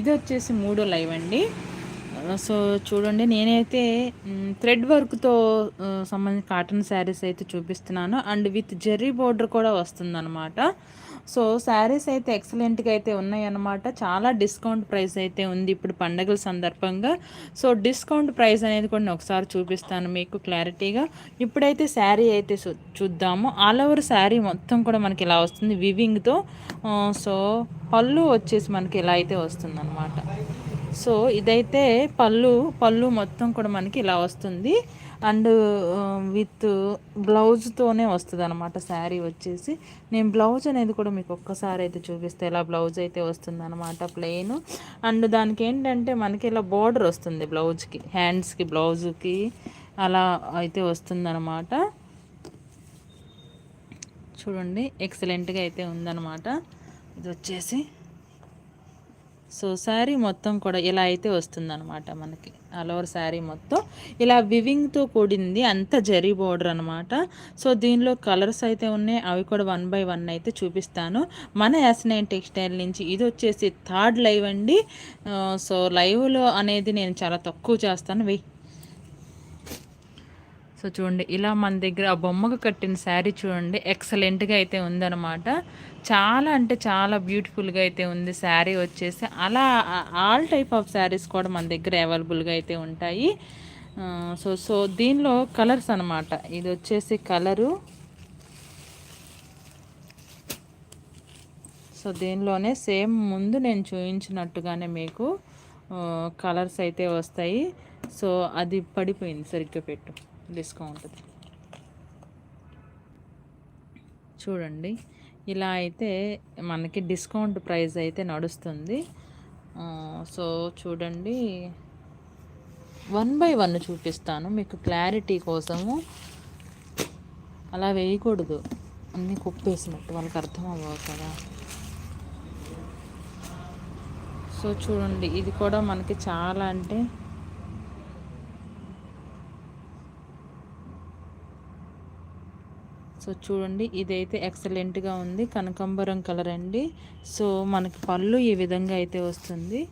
ఇది వచ్చేసి మూడో లైవ్ అండి. సో చూడండి నేనైతే థ్రెడ్ వర్క్తో సంబంధించిన కాటన్ శారీస్ అయితే చూపిస్తున్నాను. అండ్ విత్ జెర్రీ బోర్డర్ కూడా వస్తుందన్నమాట. సో శారీస్ అయితే ఎక్సలెంట్గా అయితే ఉన్నాయన్నమాట. చాలా డిస్కౌంట్ ప్రైస్ అయితే ఉంది ఇప్పుడు పండగల సందర్భంగా. సో డిస్కౌంట్ ప్రైస్ అనేది కూడా నేను ఒకసారి చూపిస్తాను మీకు క్లారిటీగా ఇప్పుడైతే శారీ అయితే చూద్దాము. ఆల్ ఓవర్ శారీ మొత్తం కూడా మనకి ఇలా వస్తుంది వివింగ్తో సో పళ్ళు వచ్చేసి మనకి ఇలా అయితే వస్తుంది అనమాట సో ఇదైతే పళ్ళు పళ్ళు మొత్తం కూడా మనకి ఇలా వస్తుంది. అండ్ um, విత్ బ్లౌజ్తోనే వస్తుంది అనమాట శారీ వచ్చేసి. నేను బ్లౌజ్ అనేది కూడా మీకు ఒక్కసారి అయితే చూపిస్తే ఇలా బ్లౌజ్ అయితే వస్తుంది అనమాట ప్లెయిన్. అండ్ దానికి ఏంటంటే మనకి ఇలా బార్డర్ వస్తుంది బ్లౌజ్కి హ్యాండ్స్కి బ్లౌజ్కి అలా అయితే వస్తుంది అనమాట చూడండి ఎక్సలెంట్గా అయితే ఉందన్నమాట. ఇది వచ్చేసి సో శారీ మొత్తం కూడా ఇలా అయితే వస్తుందన్నమాట మనకి. ఆల్ ఓవర్ శారీ మొత్తం. ఇలా వివింగ్తో కూడింది అంత జరీ బోర్డర్ అనమాట సో దీనిలో కలర్స్ అయితే ఉన్నాయి. అవి కూడా వన్ బై వన్ అయితే చూపిస్తాను. మన ఎస్ నైన్ టెక్స్టైల్ నుంచి ఇది వచ్చేసి థర్డ్ లైవ్ అండి. సో లైవ్లో అనేది నేను చాలా తక్కువ చేస్తాను. వెయ్యి సో చూడండి ఇలా మన దగ్గర ఆ బొమ్మకు కట్టిన శారీ చూడండి ఎక్సలెంట్గా అయితే ఉందన్నమాట. చాలా అంటే చాలా బ్యూటిఫుల్గా అయితే ఉంది. శారీ వచ్చేసి అలా ఆల్ టైప్ ఆఫ్ శారీస్ కూడా మన దగ్గర అవైలబుల్గా అయితే ఉంటాయి. సో సో దీనిలో కలర్స్ అనమాట ఇది వచ్చేసి కలరు సో దీనిలోనే సేమ్ ముందు నేను చూపించినట్టుగానే మీకు కలర్స్ అయితే వస్తాయి. సో అది పడిపోయింది సరిగ్గా పెట్టు. డిస్కౌంట్ చూడండి. ఇలా అయితే మనకి డిస్కౌంట్ ప్రైస్ అయితే నడుస్తుంది. సో చూడండి. వన్ బై వన్ చూపిస్తాను మీకు క్లారిటీ కోసము. అలా వేయకూడదు. అన్నీ కుప్పేసినట్టు వాళ్ళకి అర్థం అవ్వవు కదా. సో చూడండి ఇది కూడా మనకి చాలా అంటే సో చూడండి ఇదైతే ఎక్సలెంట్గా ఉంది. కనకంబరం కలర్ అండి. సో మనకి పళ్ళు ఈ విధంగా అయితే వస్తుంది.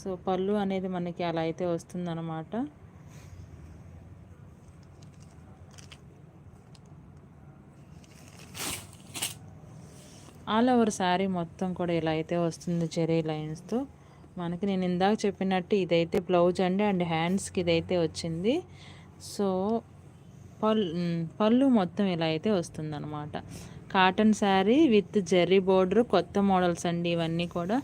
సో పళ్ళు అనేది మనకి అలా అయితే వస్తుందన్నమాట. ఆల్ ఓవర్ శారీ మొత్తం కూడా ఇలా అయితే వస్తుంది చెరీ లైన్స్తో. మనకి నేను ఇందాక చెప్పినట్టు ఇదైతే బ్లౌజ్ అండి అండ్ హ్యాండ్స్కి ఇదైతే వచ్చింది. సో పళ్ళు పళ్ళు మొత్తం ఇలా అయితే వస్తుందన్నమాట. Cotton sari with zari border కొత్త మోడల్స్ అండి ఇవన్నీ కూడా.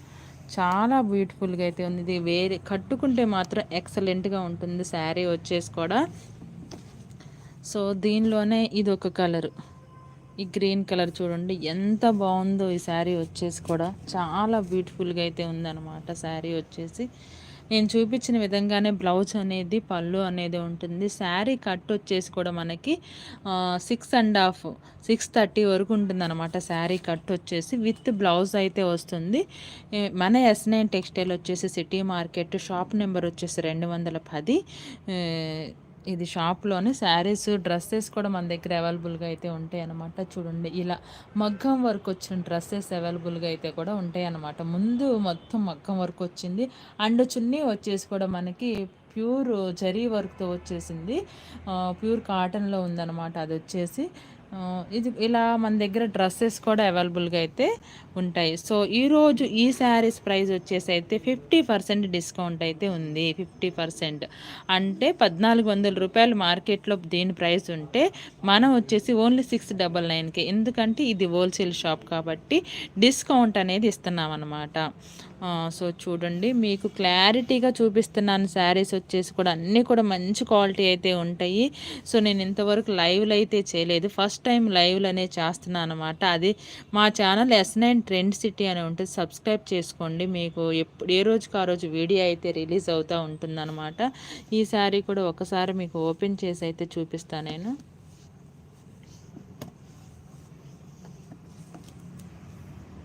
చాలా బ్యూటిఫుల్గా అయితే ఉంది. ఇది వేరే కట్టుకుంటే మాత్రం ఎక్సలెంట్గా ఉంటుంది శారీ వచ్చేసి కూడా. సో దీనిలోనే ఇది ఒక కలరు. ఈ గ్రీన్ కలర్ చూడండి ఎంత బాగుందో ఈ శారీ వచ్చేసి కూడా. చాలా బ్యూటిఫుల్గా అయితే ఉందన్నమాట శారీ వచ్చేసి. నేను చూపించిన విధంగానే బ్లౌజ్ అనేది పళ్ళు అనేది ఉంటుంది. శారీ కట్ వచ్చేసి కూడా మనకి six and half six thirty వరకు ఉంటుంది అనమాట శారీ కట్ వచ్చేసి. విత్ బ్లౌజ్ అయితే వస్తుంది. మన ఎస్ నైన్ టెక్స్టైల్ వచ్చేసి సిటీ మార్కెట్ షాప్ నెంబర్ వచ్చేసి రెండు వందల పది. ఇది షాప్లోనే శారీస్ డ్రెస్సెస్ కూడా మన దగ్గర అవైలబుల్గా అయితే ఉంటాయి అన్నమాట చూడండి ఇలా మగ్గం వర్క్ వచ్చిన డ్రెస్సెస్ అవైలబుల్గా అయితే కూడా ఉంటాయి అన్నమాట ముందు మొత్తం మగ్గం వర్క్ వచ్చింది. అండ్ చున్నీ వచ్చేసి కూడా మనకి ప్యూర్ జరీ వర్క్తో వచ్చేసింది. ప్యూర్ కాటన్లో ఉందన్నమాట అది వచ్చేసి. ఇది ఇలా మన దగ్గర డ్రెస్సెస్ కూడా అవైలబుల్గా అయితే ఉంటాయి. సో ఈరోజు ఈ శారీస్ ప్రైస్ వచ్చేసి అయితే ఫిఫ్టీ పర్సెంట్ డిస్కౌంట్ అయితే ఉంది. Fifty percent. అంటే పద్నాలుగు వందల రూపాయలు మార్కెట్లో దీని ప్రైస్ ఉంటే మనం వచ్చేసి ఓన్లీ సిక్స్ డబల్ నైన్కి. ఎందుకంటే ఇది హోల్సేల్ షాప్ కాబట్టి డిస్కౌంట్ అనేది ఇస్తున్నాం అనమాట సో చూడండి మీకు క్లారిటీగా చూపిస్తున్నాను శారీస్ వచ్చేసి కూడా అన్నీ కూడా మంచి క్వాలిటీ అయితే ఉంటాయి. సో నేను ఇంతవరకు లైవ్లు అయితే చేయలేదు. ఫస్ట్ టైం లైవ్లు అనేది చేస్తున్నాను అనమాట అది మా channel S nine trend city అని ఉంటుంది. సబ్స్క్రైబ్ చేసుకోండి. మీకు ఎప్పుడు ఏ రోజుకి ఆ రోజు వీడియో అయితే రిలీజ్ అవుతూ ఉంటుందన్నమాట. ఈ శారీ కూడా ఒకసారి మీకు ఓపెన్ చేసి అయితే చూపిస్తాను నేను.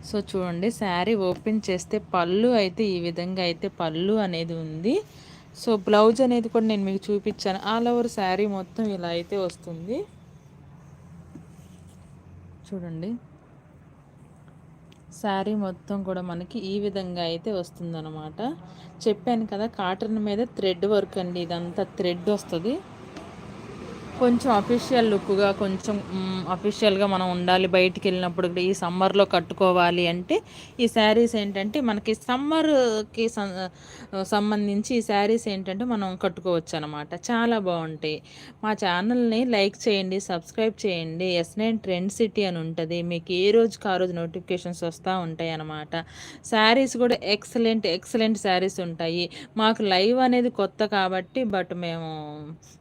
సో చూడండి శారీ ఓపెన్ చేస్తే పళ్ళు అయితే ఈ విధంగా అయితే పళ్ళు అనేది ఉంది. సో బ్లౌజ్ అనేది కూడా నేను మీకు చూపించాను. ఆల్ ఓవర్ శారీ మొత్తం ఇలా అయితే వస్తుంది. చూడండి శారీ మొత్తం కూడా మనకి ఈ విధంగా అయితే వస్తుందన్నమాట. చెప్పాను కదా కాటన్ మీద థ్రెడ్ వర్క్ అండి ఇదంతా థ్రెడ్ వస్తుంది. కొంచెం అఫీషియల్ లుక్గా కొంచెం అఫీషియల్గా మనం ఉండాలి. బయటికి వెళ్ళినప్పుడు ఈ సమ్మర్లో కట్టుకోవాలి అంటే ఈ శారీస్ ఏంటంటే మనకి సమ్మర్కి సంబంధించి ఈ శారీస్ ఏంటంటే మనం కట్టుకోవచ్చు అనమాట చాలా బాగుంటాయి. మా ఛానల్ని లైక్ చేయండి సబ్స్క్రైబ్ చేయండి. ఎస్ నైన్ ట్రెండ్ సిటీ అని ఉంటుంది. మీకు ఏ రోజుకి ఆ రోజు నోటిఫికేషన్స్ వస్తూ ఉంటాయి అనమాట శారీస్ కూడా ఎక్సలెంట్ ఎక్సలెంట్ శారీస్ ఉంటాయి. మాకు లైవ్ అనేది కొత్త కాబట్టి బట్ మేము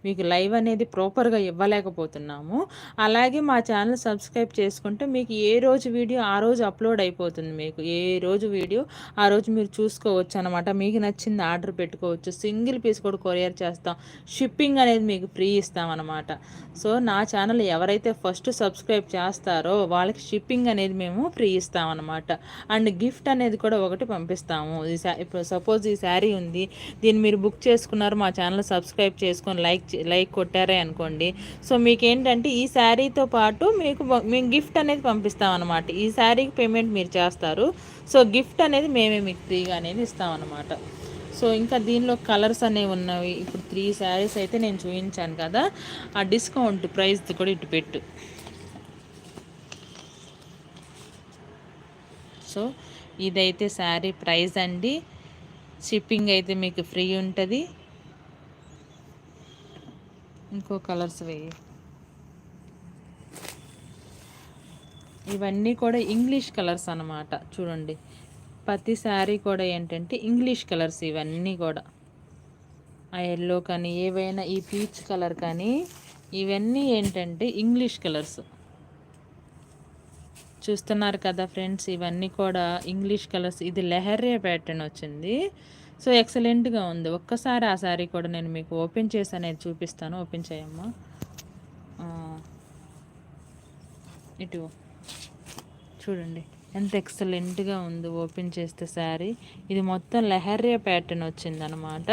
మీకు లైవ్ అనేది ప్రాపర్ ప్రాపర్గా ఇవ్వలేకపోతున్నాము. అలాగే మా ఛానల్ సబ్స్క్రైబ్ చేసుకుంటే మీకు ఏ రోజు వీడియో ఆ రోజు అప్లోడ్ అయిపోతుంది మీకు. ఏ రోజు వీడియో ఆ రోజు మీరు చూసుకోవచ్చు అనమాట మీకు నచ్చింది ఆర్డర్ పెట్టుకోవచ్చు. సింగిల్ పీస్ కూడా కొరియర్ చేస్తాం. షిప్పింగ్ అనేది మీకు ఫ్రీ ఇస్తామన్నమాట సో నా ఛానల్ ఎవరైతే ఫస్ట్ సబ్స్క్రైబ్ చేస్తారో వాళ్ళకి షిప్పింగ్ అనేది మేము ఫ్రీ ఇస్తామన్నమాట అండ్ గిఫ్ట్ అనేది కూడా ఒకటి పంపిస్తాము. ఈ ఇప్పుడు సపోజ్ ఈ శారీ ఉంది. దీన్ని మీరు బుక్ చేసుకున్నారు మా ఛానల్ సబ్స్క్రైబ్ చేసుకొని లైక్ లైక్ కొట్టారే అనుకోండి. అండి. సో మీకు ఏంటంటే ఈ శారీతో పాటు మీకు మేము గిఫ్ట్ అనేది పంపిస్తాం అనమాట ఈ శారీకి పేమెంట్ మీరు చేస్తారు. సో గిఫ్ట్ అనేది మేమే మీకు ఫ్రీగా అనేది ఇస్తామన్నమాట. సో ఇంకా దీనిలో కలర్స్ అనేవి ఉన్నవి. ఇప్పుడు త్రీ శారీస్ అయితే నేను చూపించాను కదా. ఆ డిస్కౌంట్ ప్రైస్ కూడా ఇటు పెట్టు. సో ఇదైతే శారీ ప్రైస్ అండి. షిప్పింగ్ అయితే మీకు ఫ్రీ ఉంటుంది. ఇంకో కలర్స్ వేయి. ఇవన్నీ కూడా ఇంగ్లీష్ కలర్స్ అనమాట చూడండి. ప్రతి శారీ కూడా ఏంటంటే ఇంగ్లీష్ కలర్స్ ఇవన్నీ కూడా. ఆ ఎల్లో కానీ ఏవైనా ఈ పీచ్ కలర్ కానీ ఇవన్నీ ఏంటంటే ఇంగ్లీష్ కలర్స్. చూస్తున్నారు కదా ఫ్రెండ్స్ ఇవన్నీ కూడా ఇంగ్లీష్ కలర్స్. ఇది లెహరియా ప్యాటర్న్ వచ్చింది. సో ఎక్సలెంట్గా ఉంది. ఒక్కసారి ఆ శారీ కూడా నేను మీకు ఓపెన్ చేసి అనేది చూపిస్తాను. ఓపెన్ చేయమ్మా. ఇటు చూడండి. ఎంత ఎక్సలెంట్గా ఉంది ఓపెన్ చేస్తే శారీ ఇది మొత్తం లెహరియా ప్యాటర్న్ వచ్చిందనమాట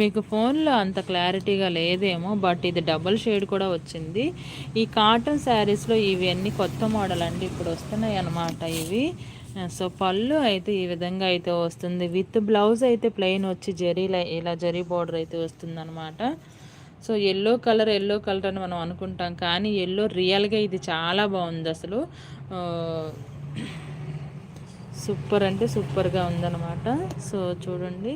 మీకు ఫోన్లో అంత క్లారిటీగా లేదేమో బట్ ఇది డబుల్ షేడ్ కూడా వచ్చింది. ఈ కాటన్ శారీస్లో ఇవి అన్నీ కొత్త మోడల్ అండి ఇప్పుడు వస్తున్నాయి అన్నమాట ఇవి. సో పళ్ళు అయితే ఈ విధంగా అయితే వస్తుంది. విత్ బ్లౌజ్ అయితే ప్లెయిన్ వచ్చి జరీ ఇలా జరీ బార్డర్ అయితే వస్తుంది అనమాట so yellow colour yellow colour అని మనం అనుకుంటాం కానీ ఎల్లో రియల్గా ఇది చాలా బాగుంది అసలు. సూపర్ అంటే సూపర్గా ఉందన్నమాట. సో చూడండి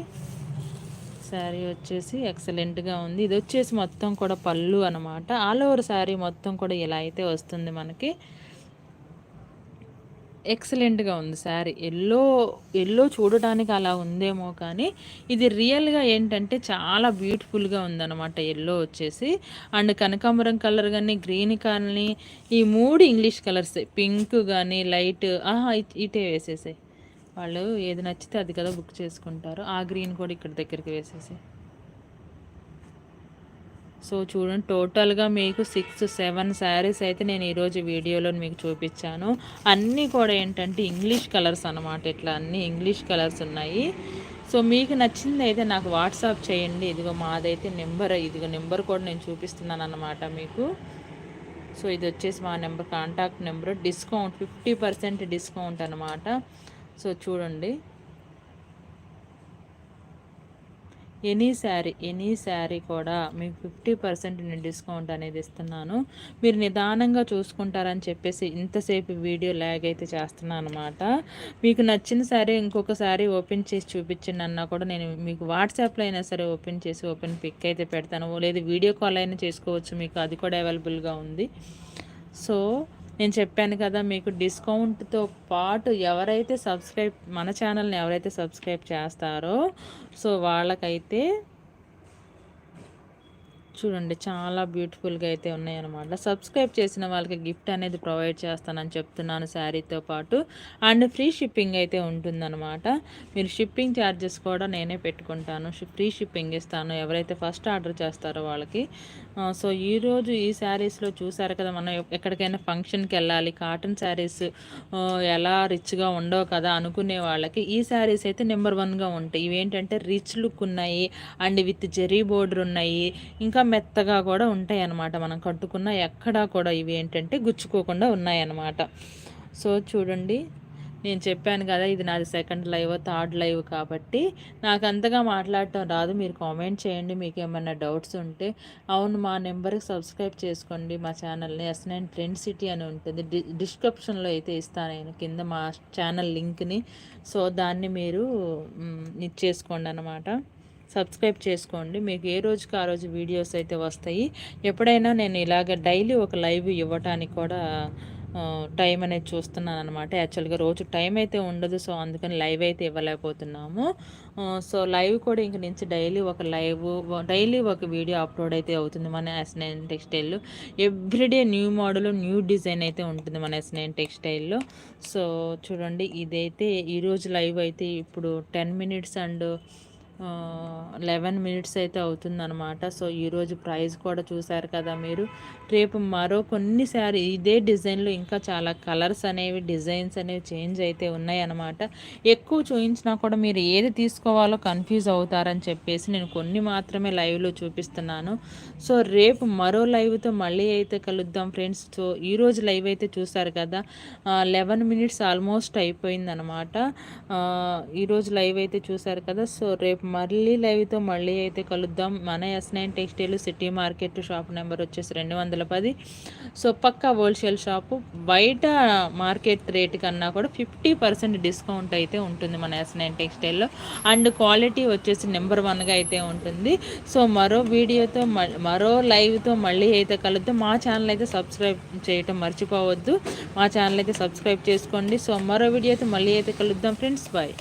శారీ వచ్చేసి ఎక్సలెంట్గా ఉంది. ఇది వచ్చేసి మొత్తం కూడా పళ్ళు అనమాట ఆల్ ఓవర్ శారీ మొత్తం కూడా ఇలా అయితే వస్తుంది మనకి. ఎక్సలెంట్గా ఉంది శారీ. ఎల్లో ఎల్లో చూడటానికి అలా ఉందేమో కానీ ఇది రియల్గా ఏంటంటే చాలా బ్యూటిఫుల్గా ఉందన్నమాట ఎల్లో వచ్చేసి. అండ్ కనకాంబరం కలర్ కానీ గ్రీన్ కానీ ఈ మూడు ఇంగ్లీష్ కలర్స్ పింక్ కానీ లైట్ ఆహా ఇటే వేసేసాయి. వాళ్ళు ఏది నచ్చితే అది కదా బుక్ చేసుకుంటారు. ఆ గ్రీన్ కూడా ఇక్కడ దగ్గరికి వేసేసాయి. సో చూడండి టోటల్గా మీకు సిక్స్ సెవెన్ శారీస్ అయితే నేను ఈరోజు వీడియోలో మీకు చూపించాను. అన్నీ కూడా ఏంటంటే ఇంగ్లీష్ కలర్స్ అనమాట ఇట్లా అన్నీ ఇంగ్లీష్ కలర్స్ ఉన్నాయి. సో మీకు నచ్చింది అయితే నాకు వాట్సాప్ చేయండి. ఇదిగో మాదైతే నెంబర్ ఇదిగో నెంబర్ కూడా నేను చూపిస్తున్నాను అనమాట మీకు. సో ఇది వచ్చేసి మా number contact number discount fifty percent discount అనమాట సో చూడండి. ఎనీ శారీ ఎనీ శారీ కూడా మీకు ఫిఫ్టీ పర్సెంట్ నేను డిస్కౌంట్ అనేది ఇస్తున్నాను. మీరు నిదానంగా చూసుకుంటారని చెప్పేసి ఇంతసేపు వీడియో ల్యాగ్ అయితే చేస్తున్నాను అనమాట మీకు నచ్చిన శారీ ఇంకొక శారీ ఓపెన్ చేసి చూపించండి అన్నా కూడా నేను మీకు వాట్సాప్లో అయినా సరే ఓపెన్ చేసి ఓపెన్ పిక్ అయితే పెడతాను. లేదు వీడియో కాల్ అయినా చేసుకోవచ్చు మీకు. అది కూడా అవైలబుల్గా ఉంది. సో నేను చెప్పాను కదా మీకు డిస్కౌంట్తో పాటు ఎవరైతే సబ్స్క్రైబ్ మన ఛానల్ని ఎవరైతే సబ్స్క్రైబ్ చేస్తారో సో వాళ్ళకైతే చూడండి చాలా బ్యూటిఫుల్గా అయితే ఉన్నాయన్నమాట. సబ్స్క్రైబ్ చేసిన వాళ్ళకి గిఫ్ట్ అనేది ప్రొవైడ్ చేస్తానని చెప్తున్నాను శారీతో పాటు. అండ్ ఫ్రీ షిప్పింగ్ అయితే ఉంటుందన్నమాట. మీరు షిప్పింగ్ ఛార్జెస్ కూడా నేనే పెట్టుకుంటాను. ఫ్రీ షిప్పింగ్ ఇస్తాను. ఎవరైతే ఫస్ట్ ఆర్డర్ చేస్తారో వాళ్ళకి. సో ఈరోజు ఈ శారీస్లో చూసారు కదా మనం ఎక్కడికైనా ఫంక్షన్కి వెళ్ళాలి కాటన్ శారీస్ ఎలా రిచ్గా ఉండవు కదా అనుకునే వాళ్ళకి ఈ శారీస్ అయితే నెంబర్ వన్గా ఉంటాయి. ఇవేంటంటే రిచ్ లుక్ ఉన్నాయి. అండ్ విత్ జెరీ బోర్డర్ ఉన్నాయి. ఇంకా మెత్తగా కూడా ఉంటాయి అన్నమాట మనం కట్టుకున్న ఎక్కడా కూడా ఇవి ఏంటంటే గుచ్చుకోకుండా ఉన్నాయన్నమాట. సో చూడండి. నేను చెప్పాను కదా ఇది నాది సెకండ్ లైవ్ థర్డ్ లైవ్ కాబట్టి నాకు అంతగా మాట్లాడటం రాదు. మీరు కామెంట్ చేయండి. మీకు ఏమైనా డౌట్స్ ఉంటే అవును మా నెంబర్కి సబ్స్క్రైబ్ చేసుకోండి. మా ఛానల్ని ఎస్ నైన్ ఫ్రెండ్ సిటీ అని ఉంటుంది. డి డిస్క్రిప్షన్లో అయితే ఇస్తాను నేను. కింద మా ఛానల్ లింక్ని. సో దాన్ని మీరు ఇచ్చేసుకోండి అనమాట సబ్స్క్రైబ్ చేసుకోండి. మీకు ఏ రోజుకి ఆ రోజు వీడియోస్ అయితే వస్తాయి. ఎప్పుడైనా నేను ఇలాగ డైలీ ఒక లైవ్ ఇవ్వటానికి కూడా టైం అనేది చూస్తున్నాను అనమాట యాక్చువల్గా రోజు టైం అయితే ఉండదు. సో అందుకని లైవ్ అయితే ఇవ్వలేకపోతున్నాము. సో లైవ్ కూడా ఇంక నుంచి డైలీ ఒక లైవ్ డైలీ ఒక వీడియో అప్లోడ్ అయితే అవుతుంది మన S nine టెక్స్టైల్లో everyday new model new design అయితే ఉంటుంది మన ఎస్నైన్ టెక్స్టైల్లో సో చూడండి ఇదైతే ఈరోజు లైవ్ అయితే ఇప్పుడు ten minutes and eleven minutes అయితే అవుతుందన్నమాట. సో ఈరోజు ప్రైస్ కూడా చూసారు కదా మీరు. రేపు మరో కొన్ని శారీ ఇదే డిజైన్లో ఇంకా చాలా కలర్స్ అనేవి డిజైన్స్ అనేవి చేంజ్ అయితే ఉన్నాయన్నమాట. ఎక్కువ చూపించినా కూడా మీరు ఏది తీసుకోవాలో కన్ఫ్యూజ్ అవుతారని చెప్పేసి నేను కొన్ని మాత్రమే లైవ్లో చూపిస్తున్నాను. సో రేపు మరో లైవ్తో మళ్ళీ అయితే కలుద్దాం ఫ్రెండ్స్. సో ఈరోజు లైవ్ అయితే చూసారు కదా లెవెన్ మినిట్స్ ఆల్మోస్ట్ అయిపోయిందనమాట ఈరోజు లైవ్ అయితే చూసారు కదా సో రేపు మళ్ళీ లైవ్తో మళ్ళీ అయితే కలుద్దాం. మన S nine textile city market shop number వచ్చేసి రెండు వందల పది. సో పక్కా హోల్సేల్ షాపు బయట మార్కెట్ రేట్ కన్నా కూడా ఫిఫ్టీ పర్సెంట్ డిస్కౌంట్ అయితే ఉంటుంది మన ఎస్ నైన్ టెక్స్టైల్లో అండ్ క్వాలిటీ వచ్చేసి నెంబర్ వన్గా అయితే ఉంటుంది. సో మరో వీడియోతో మరో లైవ్తో మళ్ళీ అయితే కలుద్దాం. మా ఛానల్ అయితే సబ్స్క్రైబ్ చేయటం మర్చిపోవద్దు. మా ఛానల్ అయితే సబ్స్క్రైబ్ చేసుకోండి. సో మరో వీడియోతో మళ్ళీ అయితే కలుద్దాం. Friends bye